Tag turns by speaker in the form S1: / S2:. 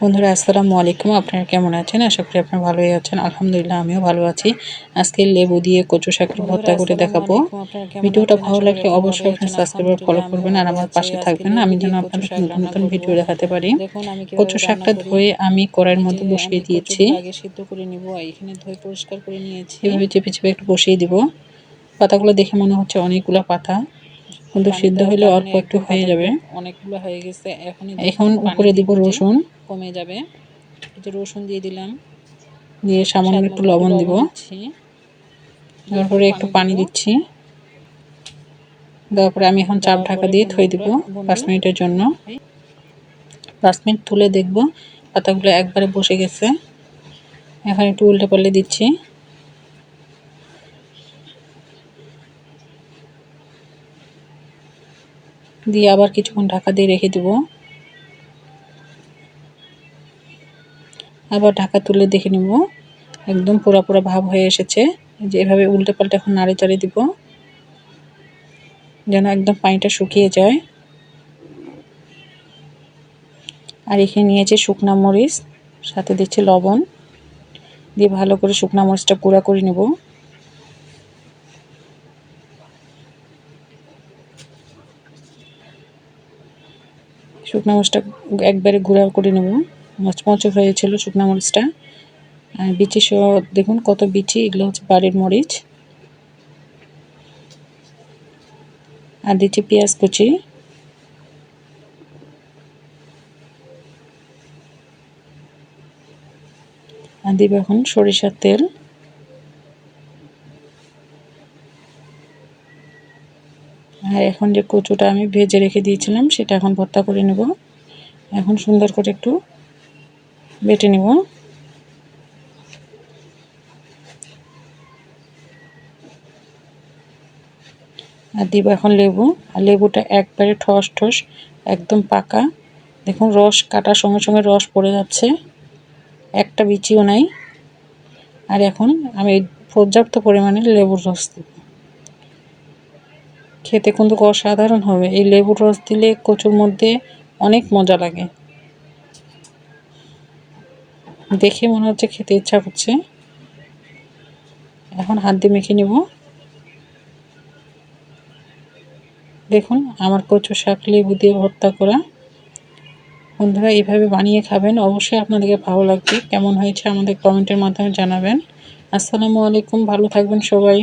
S1: বন্ধুরা আসসালামু আলাইকুম। আপনারা কেমন আছেন? আশা করি আপনারা ভালোই আছেন। আলহামদুলিল্লাহ আমিও ভালো আছি। আজকে লেবু দিয়ে কচু শাকের ভর্তা করে দেখাবো। ভিডিওটা ভালো লাগলে অবশ্যই আপনার সাবস্ক্রাইবার ফলো করবেন আর আমার পাশে থাকবেন। আমি যেন আপনাদের নতুন নতুন ভিডিও দেখাতে পারি। কচু শাকটা ধুয়ে আমি কড়াইয়ের মধ্যে বসিয়ে দিয়েছি।
S2: আগে সিদ্ধ করে নিব। এখানে ধুয়ে পরিষ্কার করে নিয়েছি।
S1: এভাবে চেপে চেপে একটু বসিয়ে দিব। পাতাগুলো দেখে মনে হচ্ছে অনেকগুলো পাতা। কিন্তু সিদ্ধ হলে অল্প একটু হয়ে যাবে।
S2: অনেকগুলো হয়ে গেছে। এখন
S1: এখন উপরে দিব রসুন।
S2: কমে যাবে। একটু রসুন দিয়ে দিলাম।
S1: দিয়ে সামান্য একটু লবণ দিব। তারপরে একটু পানি দিচ্ছি। দেওয়ার পরে আমি এখন চাপ ঢাকা দিয়ে থই দিব পাঁচ মিনিটের জন্য। পাঁচ মিনিট তুলে দেখব। পাতাগুলো একবারে বসে গেছে। এখন একটু উল্টে পাল্টে দিচ্ছি। দিয়ে আবার কিছুক্ষণ ঢাকা দিয়ে রেখে দেব। আবার ঢাকা তুলে দেখে নিব। একদম পুরা পুরা ভাব হয়ে এসেছে। যে এভাবে উল্টে পাল্টে এখন নাড়ে চাড়ে দিব। যেন একদম পানিটা শুকিয়ে যায়। আর এখানে নিয়েছি শুকনা মরিচ, সাথে দিচ্ছি লবণ। দিয়ে ভালো করে শুকনা মরিচটা গুঁড়া করে নেব। শুকনো মরিচটা একবারে গুঁড়া করে নেব। মচমচে হয়েছিল শুকনো মরিচটা আর বিচি সহ দেখুন কত বিচি, এগুলো হচ্ছে বাড়ির মরিচ। আর দিচ্ছি পেঁয়াজ কুচি। আর দিব এখন সরিষার তেল। আর এখন যে কচুটা আমি ভেজে রেখে দিয়েছিলাম, সেটা এখন ভর্তা করে নেব। এখন সুন্দর করে একটু বেটে নেব। আর দিব এখন লেবু। আর লেবুটা একবারে ঠস ঠস, একদম পাকা। দেখুন, রস কাটার সঙ্গে সঙ্গে রস পড়ে যাচ্ছে। একটা বিচিও নাই। আর এখন আমি পর্যাপ্ত পরিমাণে লেবুর রস দেব। খেতে কিন্তু অসাধারণ হবে। এই লেবুর রস দিলে কচুর মধ্যে অনেক মজা লাগে। দেখে মনে হচ্ছে খেতে ইচ্ছা করছে। এখন হাত দিয়ে মেখে নেব। দেখুন, আমার কচু শাক লেবু দিয়ে ভর্তা করা। বন্ধুরা, এইভাবে বানিয়ে খাবেন। অবশ্যই আপনাদেরকে ভালো লাগবে। কেমন হয়েছে আমাদের কমেন্টের মাধ্যমে জানাবেন। আসসালামু আলাইকুম। ভালো থাকবেন সবাই।